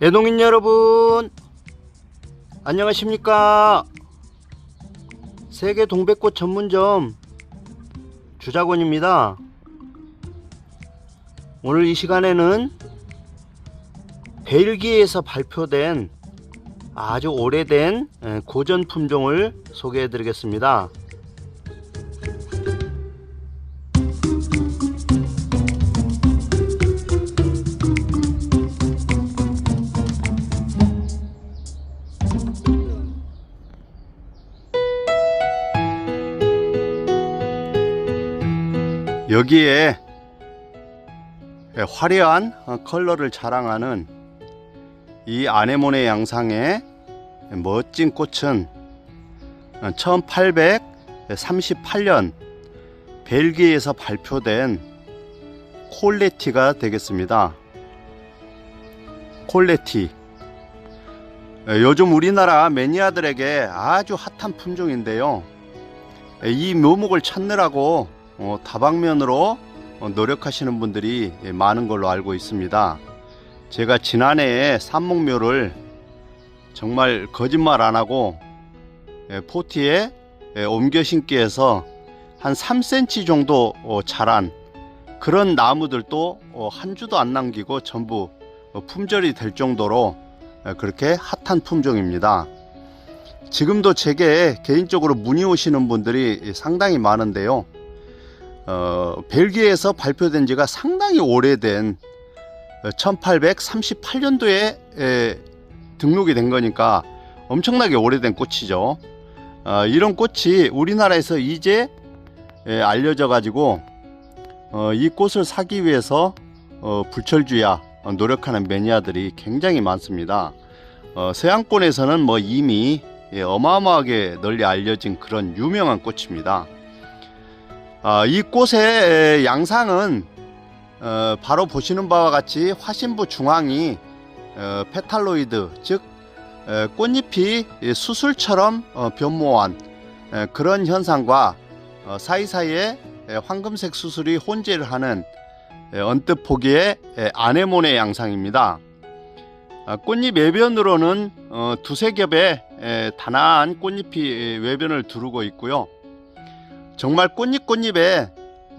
애동인 여러분 안녕하십니까? 세계 동백꽃 전문점 주자곤입니다. 오늘 이 시간에는 벨기에에서 발표된 아주 오래된 에, 고전 품종을 소개해 드리겠습니다 여기에 화려한 어, 컬러를 자랑하는 이 아네모네 양상의 멋진 꽃은 1838년 벨기에에서 발표된 콜레티가 되겠습니다. 콜레티. 요즘 우리나라 매니아들에게 아주 핫한 품종인데요. 이 묘목을 찾느라고 어, 다방면으로 어, 노력하시는 분들이 많은 걸로 알고 있습니다. 제가 지난해에 삼목묘를 정말 거짓말 안 하고 예, 포티에 예, 옮겨 심기 해서 한 3cm 정도 어, 자란 그런 나무들도 어, 한 주도 안 남기고 전부 어, 품절이 될 정도로 예, 그렇게 핫한 품종입니다. 지금도 제게 개인적으로 문의 오시는 분들이 상당히 많은데요. 어, 벨기에에서 발표된 지가 상당히 오래된 1838년도에 등록이 된 거니까 엄청나게 오래된 꽃이죠. 어, 이런 꽃이 우리나라에서 이제 에, 알려져 가지고 어, 이 꽃을 사기 위해서 어, 불철주야 어, 노력하는 매니아들이 굉장히 많습니다. 어, 서양권에서는 뭐 이미 예, 어마어마하게 널리 알려진 그런 유명한 꽃입니다. 아, 이 꽃의 양상은 어, 바로 보시는 바와 같이 화신부 중앙이 어, 페탈로이드 즉 에, 꽃잎이 이 수술처럼 어, 변모한 에, 그런 현상과 어, 사이사이에 에, 황금색 수술이 혼재를 하는 에, 언뜻 보기에 에, 아네모네 양상입니다. 아, 꽃잎 외변으로는 어, 두세 겹의 에, 단아한 꽃잎이 에, 외변을 두르고 있고요. 정말 꽃잎 꽃잎에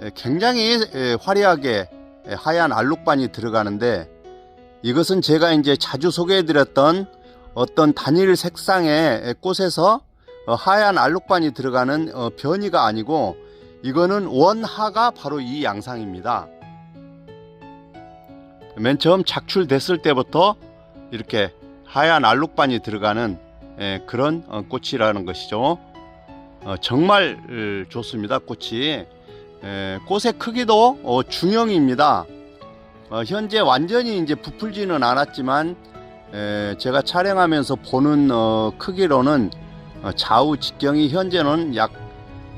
에, 굉장히 에, 화려하게 에, 하얀 알록반이 들어가는데 이것은 제가 이제 자주 소개해드렸던 어떤 단일 색상의 에, 꽃에서 어, 하얀 알록반이 들어가는 어, 변이가 아니고 이거는 원하가 바로 이 양상입니다. 맨 처음 작출됐을 때부터 이렇게 하얀 알록반이 들어가는 에, 그런 어, 꽃이라는 것이죠. 어, 정말 으, 좋습니다. 꽃이 에, 꽃의 크기도 어, 중형입니다. 어, 현재 완전히 이제 부풀지는 않았지만 에, 제가 촬영하면서 보는 어, 크기로는 어, 좌우 직경이 현재는 약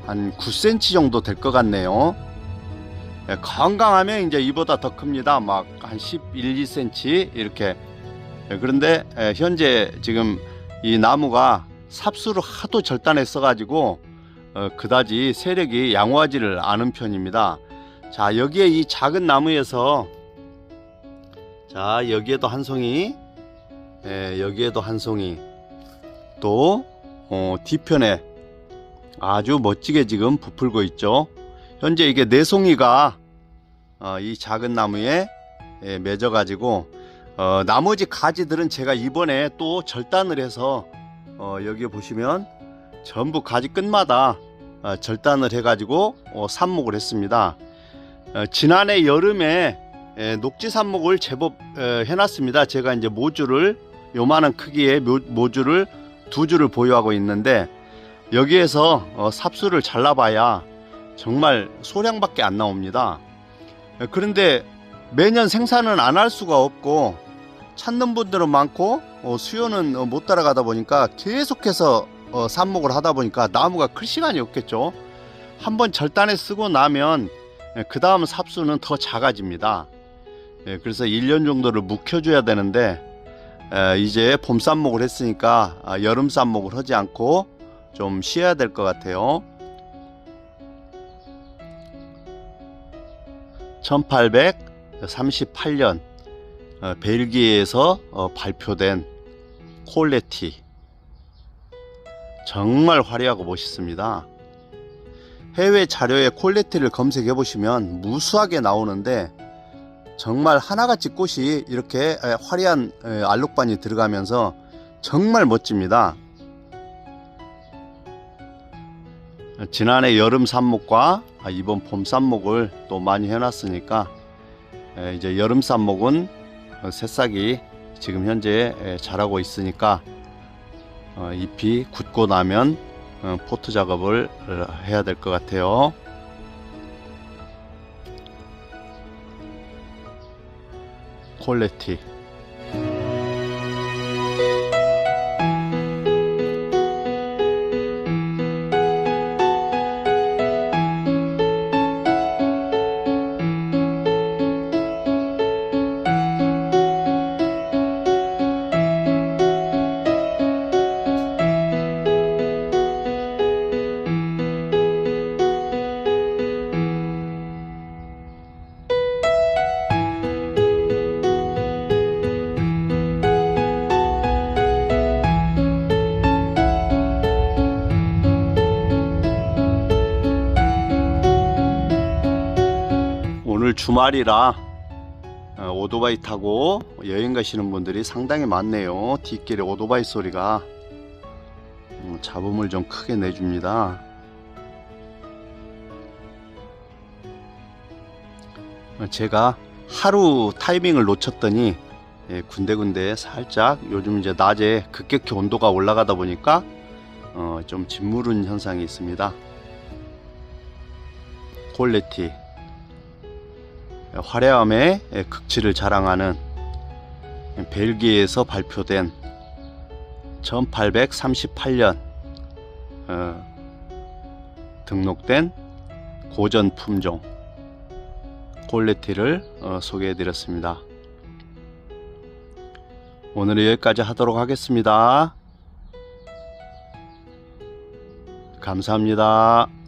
한 9cm 정도 될 것 같네요. 에, 건강하면 이제 이보다 더 큽니다. 막 한 11, 2cm 이렇게. 에, 그런데 에, 현재 지금 이 나무가 삽수를 하도 절단했어 가지고 어, 그다지 세력이 양호하지를 않은 편입니다. 자 여기에 이 작은 나무에서 자 여기에도 한 송이 예, 여기에도 한 송이 또 어, 뒤편에 아주 멋지게 지금 부풀고 있죠. 현재 이게 네 송이가 어, 이 작은 나무에 예, 맺어 가지고 어, 나머지 가지들은 제가 이번에 또 절단을 해서 어, 여기 보시면 전부 가지 끝마다 어, 절단을 해가지고 어, 삽목을 했습니다. 어, 지난해 여름에 에, 녹지 삽목을 제법 에, 해놨습니다. 제가 이제 모주를 요만한 크기의 모, 모주를 두 줄을 보유하고 있는데 여기에서 어, 삽수를 잘라봐야 정말 소량밖에 안 나옵니다. 에, 그런데 매년 생산은 안 할 수가 없고 찾는 분들은 많고 어, 수요는 어, 못 따라가다 보니까 계속해서 어, 삽목을 하다 보니까 나무가 클 시간이 없겠죠. 한번 절단해 쓰고 나면 그 다음 삽수는 더 작아집니다. 예, 그래서 1년 정도를 묵혀줘야 되는데 에, 이제 봄 삽목을 했으니까 아, 여름 삽목을 하지 않고 좀 쉬어야 될 것 같아요. 1838년 어, 벨기에에서 어, 발표된 콜레티 정말 화려하고 멋있습니다. 해외 자료에 콜레티를 검색해 보시면 무수하게 나오는데 정말 하나같이 꽃이 이렇게 에, 화려한 에, 알록반이 들어가면서 정말 멋집니다. 지난해 여름 삽목과 아, 이번 봄 삽목을 또 많이 해놨으니까 에, 이제 여름 삽목은 어, 새싹이 지금 현재 에, 자라고 있으니까 어, 잎이 굳고 나면 어, 포트 작업을 어, 해야 될 것 같아요. 퀄리티 오늘 주말이라 어, 오토바이 타고 여행 가시는 분들이 상당히 많네요. 뒷길에 오토바이 소리가 음, 잡음을 좀 크게 내줍니다. 어, 제가 하루 타이밍을 놓쳤더니 예, 군데군데 살짝 요즘 이제 낮에 급격히 온도가 올라가다 보니까 어, 좀 짓무른 현상이 있습니다. 퀄리티 화려함의 극치를 자랑하는 벨기에에서 발표된 1838년 어, 등록된 고전 품종 콜레티를 어, 소개해 드렸습니다. 오늘은 여기까지 하도록 하겠습니다. 감사합니다.